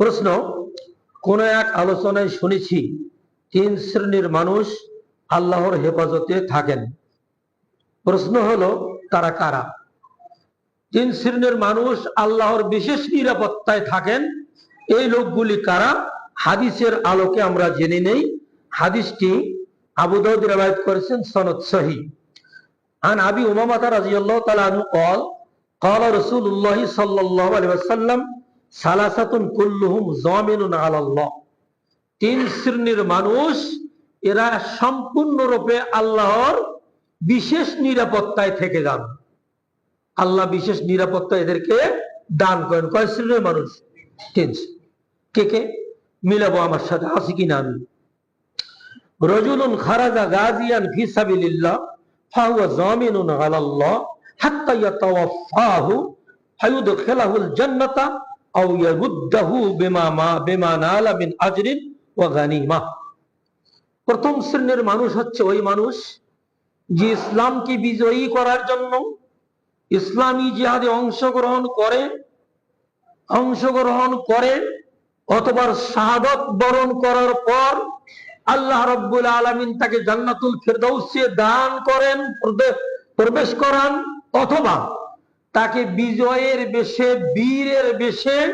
প্রশ্ন কোন এক আলোচনায় শুনেছি তিন শ্রেণীর মানুষ আল্লাহর হেফাজতে থাকেন প্রশ্ন হলো তারা কারা তিন শ্রেণীর মানুষ আল্লাহর বিশেষ নিরাপত্তায় থাকেন এই লোকগুলি কারা হাদিসের আলোকে আমরা জেনে নেই হাদিসটি আবু দাউদ রবায়ত করেছেন সনদ সহি عن ابي امامه رضي الله تعالى عنه قال قال رسول الله صلى الله عليه وسلم সালাসাতুন কুল্লুহুম জমিনুন তিন শ্রেণির মানুষ, এরা সম্পূর্ণরূপে আল্লাহর বিশেষ নিরাপত্তায় থেকে যান। আল্লাহ বিশেষ নিরাপত্তা এদেরকে দান করেন। কয় শ্রেণির মানুষ? তিন কে কে? মিলাবো আমার সাথে আসি কিনা আমি? রজুলুন খারাজা গাজিয়ান ফি সাবিলিল্লাহ, ফাহুয়া জামিনুন আলাল্লাহ, হাত্তা ফায়ুদখিলাহুল জান্নাতা আও ইয়ারুদ্দাহু বিমা মা, বিমা নালা মিন আজরিন ওয়া গানিমা। প্রথম শ্রেণির মানুষ হচ্ছে ওই মানুষ যে ইসলামকে বিজয়ী করার জন্য ইসলামী জিহাদে অংশগ্রহণ করে অংশগ্রহণ করে অথবা শাহাদত বরণ করার পর আল্লাহ রব্বুল আলমিন তাকে জান্নাতুল ফেরদৌসে দান করেন প্রবেশ করান অথবা তাকে বিজয়ের বেশে, বীরের বেশে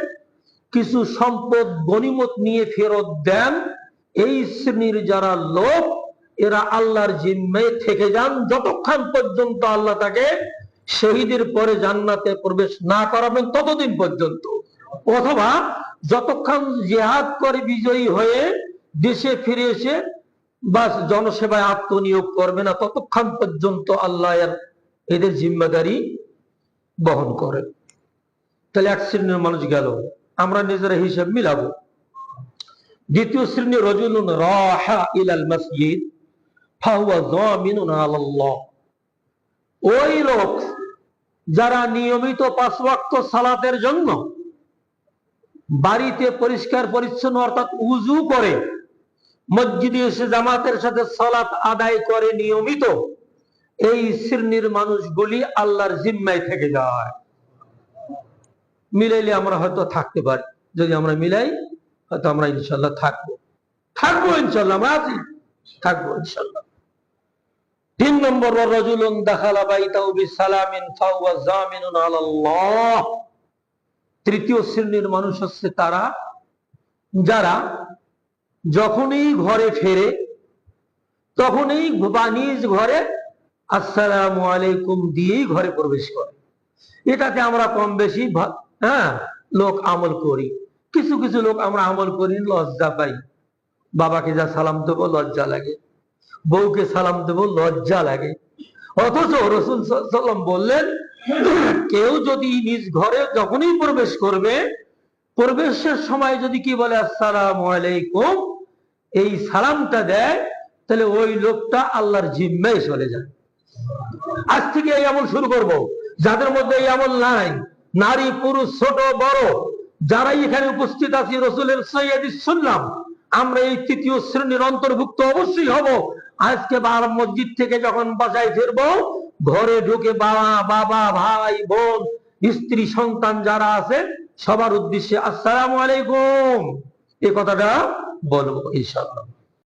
কিছু সম্পদ গনিমত নিয়ে ফেরত দেন। এই শ্রেণির যারা লোক, এরা আল্লাহর জিম্মায় থেকে যান। যতক্ষণ পর্যন্ত আল্লাহ তাকে শহীদের পরে জান্নাতে প্রবেশ না করাবেন, ততদিন পর্যন্ত। অথবা যতক্ষণ জেহাদ করে বিজয়ী হয়ে দেশে ফিরে এসে বাস জনসেবায় আত্মনিয়োগ করবে না, ততক্ষণ পর্যন্ত আল্লাহ এর- এদের জিম্মাদারি বহন করে। তাহলে এক শ্রেণির মানুষ গেল, আমরা নিজেরা হিসাব মিলাবো। দ্বিতীয় শ্রেণি রজুলুন রাহা ইলাল মসজিদ, ফাহুয়া আলাল্লাহ। ওই লোক যারা নিয়মিত পাঁচ ওয়াক্ত সালাতের জন্য বাড়িতে পরিষ্কার পরিচ্ছন্ন অর্থাৎ উজু করে, মসজিদে এসে জামাতের সাথে সালাত আদায় করে নিয়মিত এই শ্রেণির মানুষগুলি আল্লাহর জিম্মায় থেকে যায়। মিলাইলে আমরা হয়তো থাকতে পারি। যদি আমরা মিলাই, হয়তো আমরা ইনশাল্লাহ থাকব। থাকব ইনশাল্লাহ আমরা আছি থাকব ইনশাল্লাহ। তিন নম্বর রজুলুন দাখালা বাইতাউ বিসালামিন ফাহুয়া জামিনুন আলাল্লাহ। তৃতীয় শ্রেণির মানুষ হচ্ছে তারা, যারা যখনই ঘরে ফেরে, তখনই নিজ ঘরে আসসালামু আলাইকুম দিয়েই ঘরে প্রবেশ করে। এটাতে আমরা কম বেশি হ্যাঁ লোক আমল করি। কিছু কিছু লোক আমরা আমল করি, লজ্জা পাই। বাবাকে যা সালাম দেবো, লজ্জা লাগে। বউকে সালাম দেবো, লজ্জা লাগে। অথচ রসুল সাল্লাম বললেন, কেউ যদি নিজ ঘরে যখনই প্রবেশ করবে, প্রবেশের সময় যদি কি বলে, আসসালাম আলাইকুম এই সালামটা দেয়, তাহলে ওই লোকটা আল্লাহর জিম্মায় চলে যায়। আজ থেকে এই আমল শুরু করব। যাদের মধ্যে এই আমল নাই, নারী, পুরুষ, ছোট, বড়, যারাই এখানে উপস্থিত আছি, রসুলের সৈয়দ শুনলাম আমরা এই তৃতীয় শ্রেণির অন্তর্ভুক্ত অবশ্যই হব। আজকে বার মসজিদ থেকে যখন বাসায় ফিরবো, ঘরে ঢুকে বাবা বাবা, ভাই, বোন, স্ত্রী, সন্তান যারা আছে, সবার উদ্দেশ্যে আসসালাম আলাইকুম। এ কথাটা বলব ইনশাআল্লাহ।